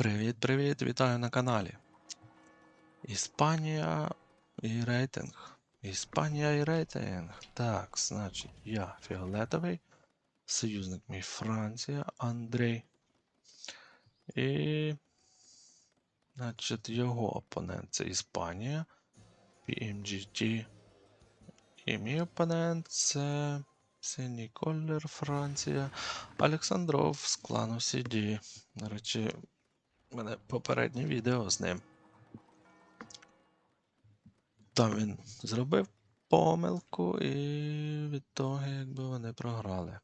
Привіт-привіт, вітаю на каналі. Іспанія і рейтинг. Іспанія і рейтинг. Так, значить, я фіолетовий. Союзник мій Франція, Андрій. І. Значить, його опонент це Іспанія. PMGT. І мій опонент це синій колір Франція. Олександров з клану CD. До речі, у мене попереднє відео з ним. Там він зробив помилку, і від того, якби вони програли.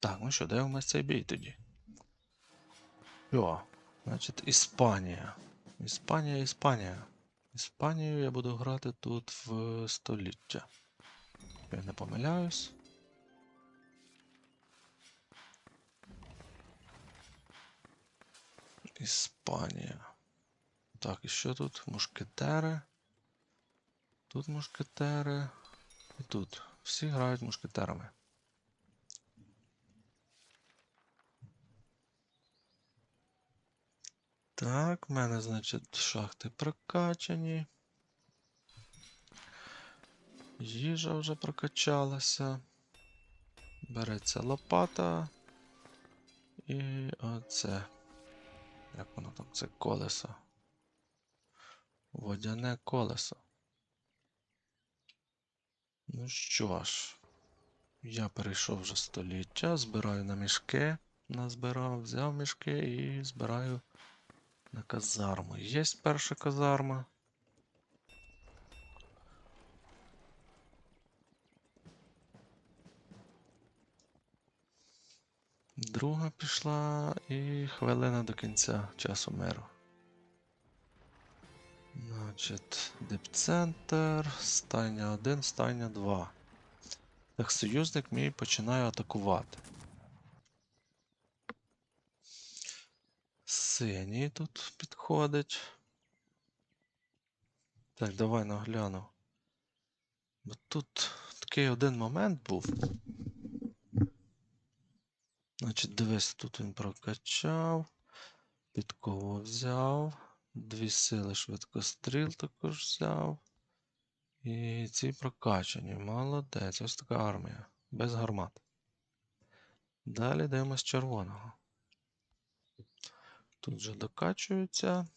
Так, ну що, дивимось цей бій тоді. Йо, значить, Іспанія. Іспанія, Іспанія. Іспанію я буду грати тут в століття. Я не помиляюсь. Іспанія. Так, і що тут? Мушкетери. Тут мушкетери. І тут. Всі грають мушкетерами. Так, в мене, значить, шахти прокачані. Їжа вже прокачалася. Береться лопата. І оце. Як воно там? Це колесо. Водяне колесо. Ну що ж, я перейшов вже століття, збираю на мішки. Назбирав, взяв мішки і збираю на казарму. Є перша казарма. Друга пішла і хвилина до кінця часу миру. Значить, дипцентр, стайня 1, стайня 2. Так, союзник мій починає атакувати. Синій тут підходить. Так, давай нагляну. Бо тут такий один момент був. Значить, дивись, тут він прокачав. Підкову взяв. Дві сили швидкостріл також взяв. І ці прокачані. Молодець. Ось така армія. Без гармат. Далі дивимось червоного. Тут вже докачується.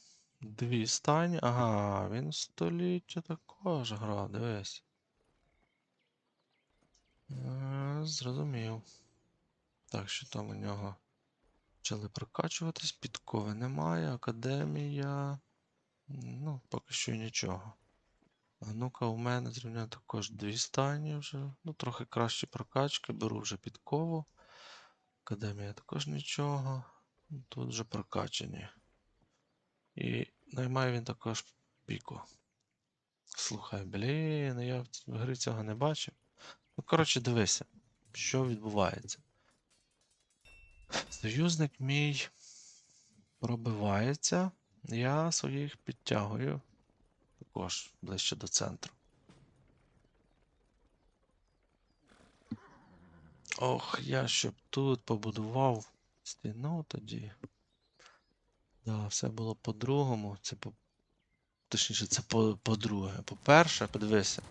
Дві стайні. Ага, він століття також грав, дивись. Е, Зрозумів. Так, що там у нього? Почали прокачуватись, підкови немає, академія. Ну, поки що нічого. А ну-ка, у мене зрівняно також дві стайні вже. Ну, трохи кращі прокачки, беру вже підкову. Академія також нічого. Ну, Тут вже прокачані. І наймає він також піку. Слухай, блін, я в грі цього не бачив. Ну, коротше, дивися, що відбувається. Союзник мій пробивається. Я своїх підтягую також ближче до центру. Ох, я щоб тут побудував стіну тоді. Да, все було по-другому. Це по. Точніше, це по- по-друге. По-перше, подивися.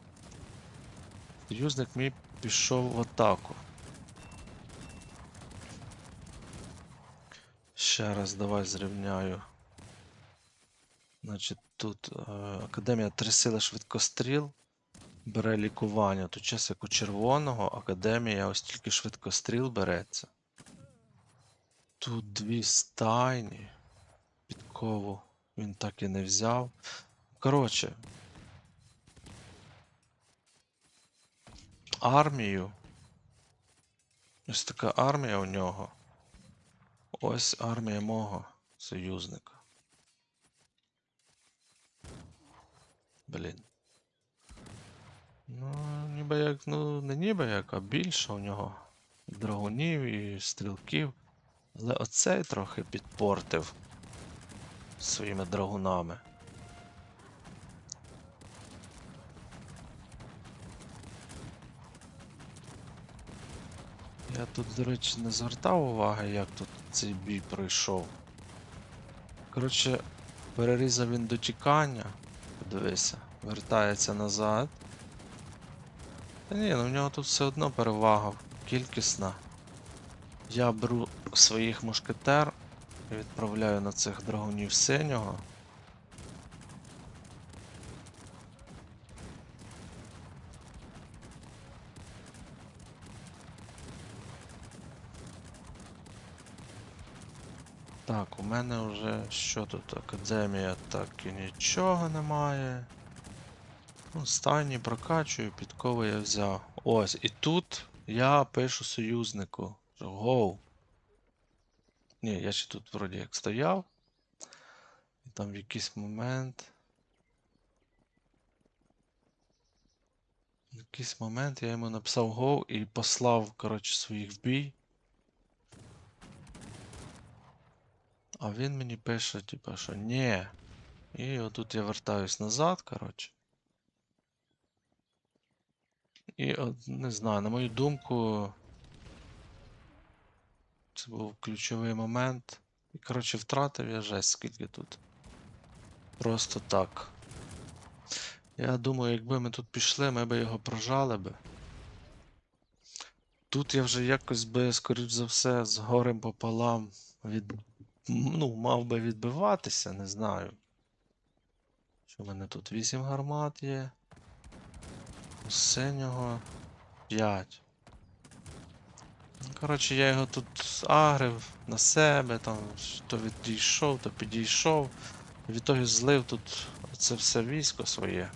Союзник мій пішов в атаку. Ще раз давай зрівняю. Значить, тут е, Академія три сили швидкостріл. Бере лікування. Тут час як у червоного, академія ось тільки швидкостріл береться. Тут дві стайні. Підкову він так і не взяв. Коротше. Армію. Ось така армія у нього. Ось армія мого союзника. Блін. Ну, ніби як, ну, не ніби як, а більше у нього драгунів і стрілків. Але оцей трохи підпортив своїми драгунами. Я тут, до речі, не звертав уваги, як тут цей бій пройшов. Коротше, перерізав він до тікання. Подивися, вертається назад. Та ні, ну в нього тут все одно перевага кількісна. Я беру своїх мушкетер і відправляю на цих драгунів синього. Так, у мене вже що тут? Академія, так і нічого немає. Ну, стані прокачую, підкови я взяв. Ось, і тут я пишу союзнику. Гоу. Ні, я ще тут вроді як стояв. І там в якийсь момент. В якийсь момент я йому написав гоу і послав, коротше, своїх в бій. А він мені пише, типа, що ні. І отут я вертаюсь назад, коротше. І от, не знаю, на мою думку, це був ключовий момент. І, коротше, втратив я жесть, скільки тут. Просто так. Я думаю, якби ми тут пішли, ми би його прожали би. Тут я вже якось би, скоріш за все, з горем пополам від... ну, мав би відбиватися, не знаю. Що в мене тут 8 гармат є. У синього 5. Коротше, я його тут агрив на себе, там то відійшов, то підійшов. Відтоді злив тут це все військо своє.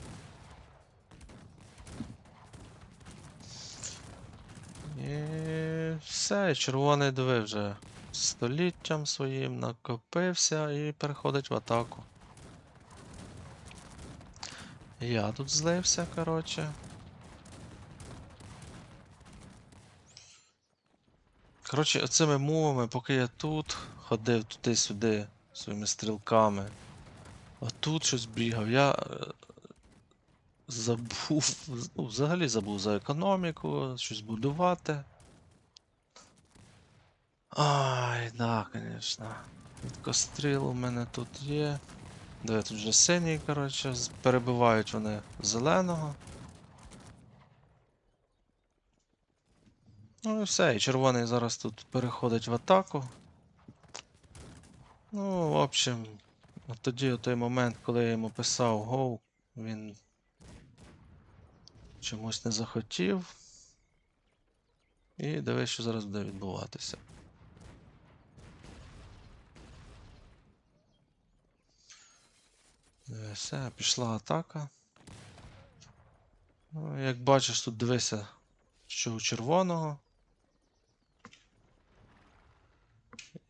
І все, червоний диви вже століттям своїм накопився і переходить в атаку. Я тут злився, коротше. Коротше, оцими мовами, поки я тут ходив туди-сюди своїми стрілками, а тут щось бігав, я е, забув, ну, взагалі забув за економіку, щось будувати. Ай, да, звісно. Костріл у мене тут є. Де тут вже синій, коротше, перебивають вони зеленого. Ну і все, і червоний зараз тут переходить в атаку. Ну, в общем, от тоді у той момент, коли я йому писав гоу, він чомусь не захотів. І дивись, що зараз буде відбуватися. Все, пішла атака. Ну, як бачиш, тут дивися, що у червоного.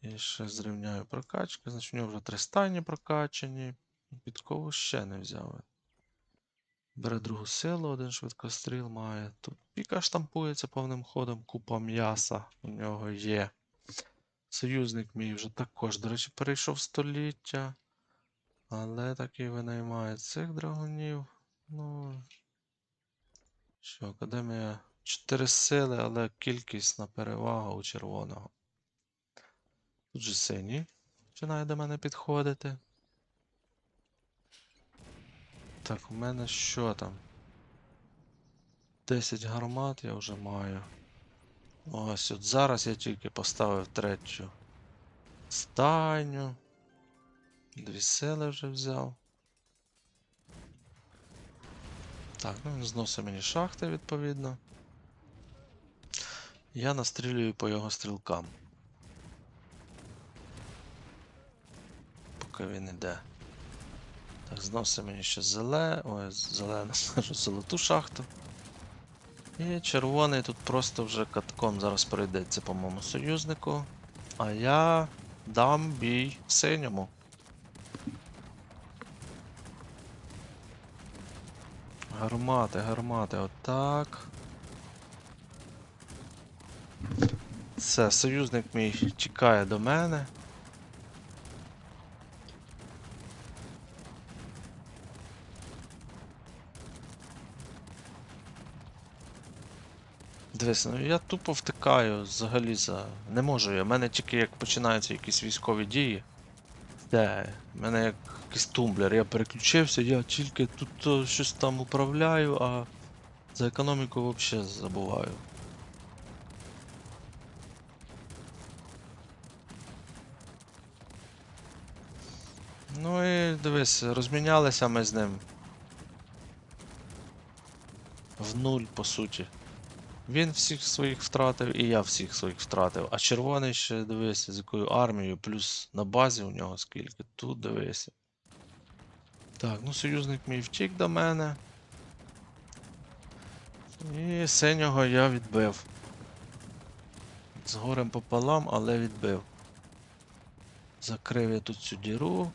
І ще зрівняю прокачки. Значить, у нього вже три стайні прокачані. Підкову ще не взяли. Бере другу силу, один швидкостріл має. Тут піка штампується повним ходом, купа м'яса у нього є. Союзник мій вже також, до речі, перейшов століття. Але таки винаймає цих драгунів. Ну. Що, академія 4 сили, але кількісна перевага у червоного. Тут же синій починає до мене підходити. Так, у мене що там? 10 гармат я вже маю. Ось от зараз я тільки поставив третю стайню. Дві сили вже взяв. Так, ну він зносить мені шахти, відповідно. Я настрілюю по його стрілкам. Поки він іде. Так, зносить мені ще зеле... Ой, зелену, золоту шахту. І червоний тут просто вже катком зараз пройдеться по моєму союзнику. А я дам бій синьому. Гармати, гармати, отак. Все, союзник мій чекає до мене. Дивись, ну я тупо втикаю взагалі за. Не можу я. У мене тільки як починаються якісь військові дії. Все. У мене як якийсь тумблер. Я переключився, я тільки тут е, щось там управляю, а за економіку взагалі забуваю. Ну і дивись, розмінялися ми з ним. В нуль, по суті. Він всіх своїх втратив, і я всіх своїх втратив. А червоний ще дивися, з якою армією, плюс на базі у нього скільки. Тут дивися. Так, ну союзник мій втік до мене. І синього я відбив. З горем пополам, але відбив. Закрив я тут цю діру.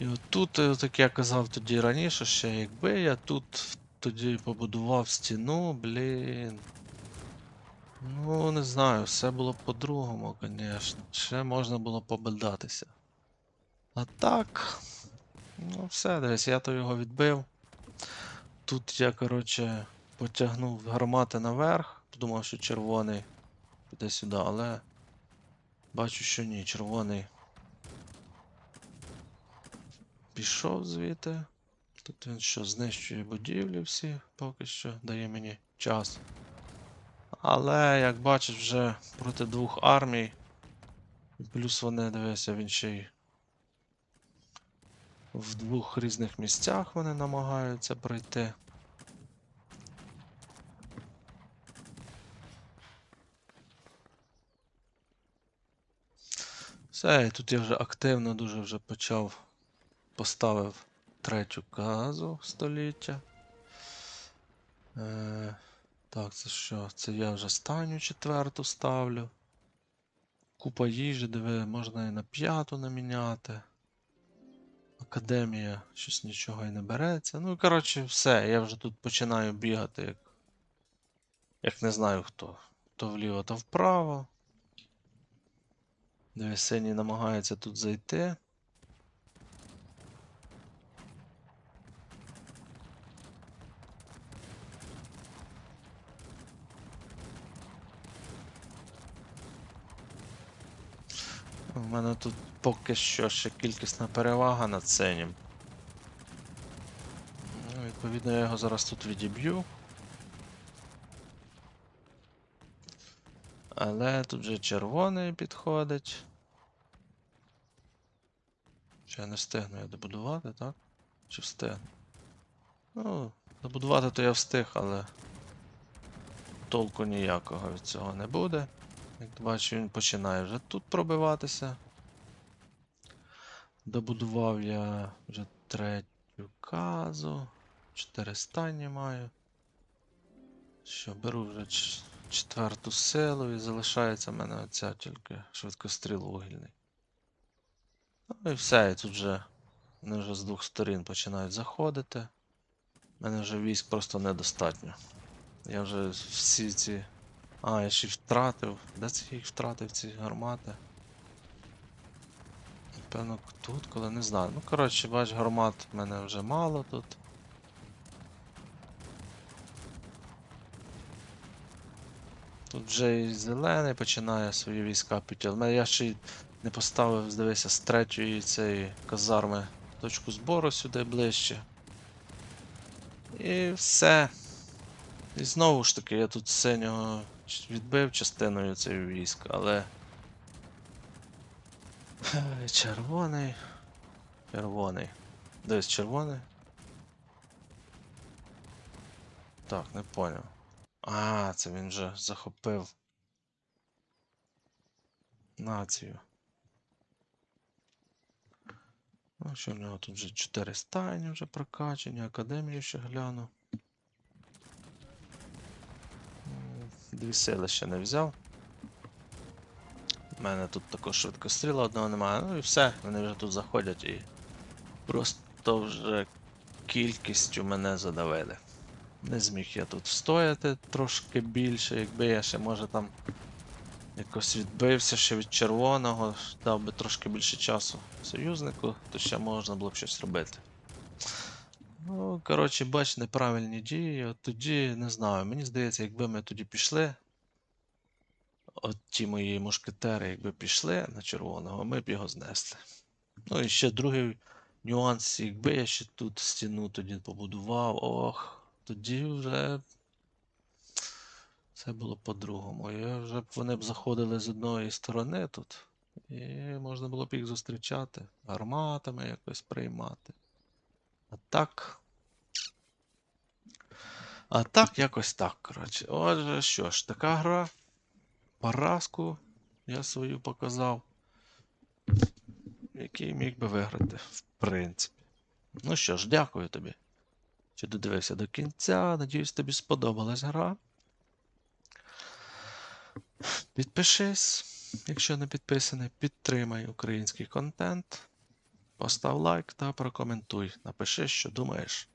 І отут, е, так я казав тоді раніше, ще якби я тут тоді побудував стіну, блін. Ну, не знаю, все було по-другому, звісно. Ще можна було побидатися. А так. Ну, все, дивись, я то його відбив. Тут я, коротше, потягнув гармати наверх. Подумав, що червоний піде сюди, але бачу, що ні, червоний пішов звідти. Тут він що, знищує будівлі всі, поки що дає мені час. Але, як бачиш, вже проти двох армій. Плюс вони, дивися, він ще й в двох різних місцях вони намагаються пройти. Все, тут я вже активно дуже вже почав поставив третю казу століття. Е, так, це що? Це я вже станю четверту ставлю. Купа їжі, диви, можна і на п'яту наміняти. Академія щось нічого і не береться. Ну, коротше, все, я вже тут починаю бігати, як. Як не знаю хто. То вліво, то вправо. Диви, синій намагається тут зайти. У мене тут поки що ще кількісна перевага над синім. Ну, відповідно, я його зараз тут відіб'ю. Але тут вже червоний підходить. Чи я не встигну я добудувати, так? Чи встигну? Ну, добудувати то я встиг, але толку ніякого від цього не буде. Як бачиш, він починає вже тут пробиватися. Добудував я вже третю казу. Чотири стані маю. Що, беру вже четверту силу і залишається в мене оця тільки швидкостріл вугільний. Ну і все, і тут вже вони вже з двох сторін починають заходити. У мене вже військ просто недостатньо. Я вже всі ці. А, я ще й втратив. Де це я їх втратив ці гармати? Напевно, тут, коли не знаю. Ну, коротше, бач, гармат в мене вже мало тут. Тут вже і зелений починає свої війська підтягувати. Я ще й не поставив, здивися, з третьої цієї казарми точку збору сюди ближче. І все. І знову ж таки, я тут синього відбив частиною цей військ, але. Червоний. Червоний. Десь червоний. Так, не поняв. А, це він вже захопив націю. Ну, що в нього тут вже 4 стайні вже прокачані, академію ще гляну. Дві сили ще не взяв. У мене тут також швидкостріла одного немає. Ну і все, вони вже тут заходять і просто вже кількістю мене задавили. Не зміг я тут встояти трошки більше, якби я ще може там якось відбився ще від червоного, дав би трошки більше часу союзнику, то ще можна було б щось робити. Ну, коротше, бач, неправильні дії. От тоді не знаю. Мені здається, якби ми тоді пішли. От ті мої мушкетери, якби пішли на червоного, ми б його знесли. Ну і ще другий нюанс, якби я ще тут стіну тоді побудував, ох, тоді вже це було по-другому. Я вже б вони б заходили з одної сторони тут, і можна було б їх зустрічати, гарматами якось приймати. А так. А так, якось так, коротше. Отже, що ж, така гра. Поразку я свою показав. Який міг би виграти, в принципі. Ну що ж, дякую тобі, що додивився до кінця. Надіюсь, тобі сподобалась гра. Підпишись, якщо не підписаний, підтримай український контент. Постав лайк та прокоментуй. Напиши, що думаєш.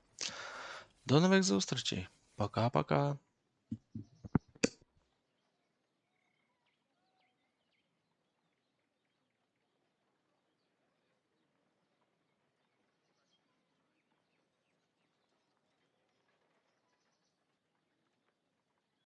До нових зустрічей. Пока-пока.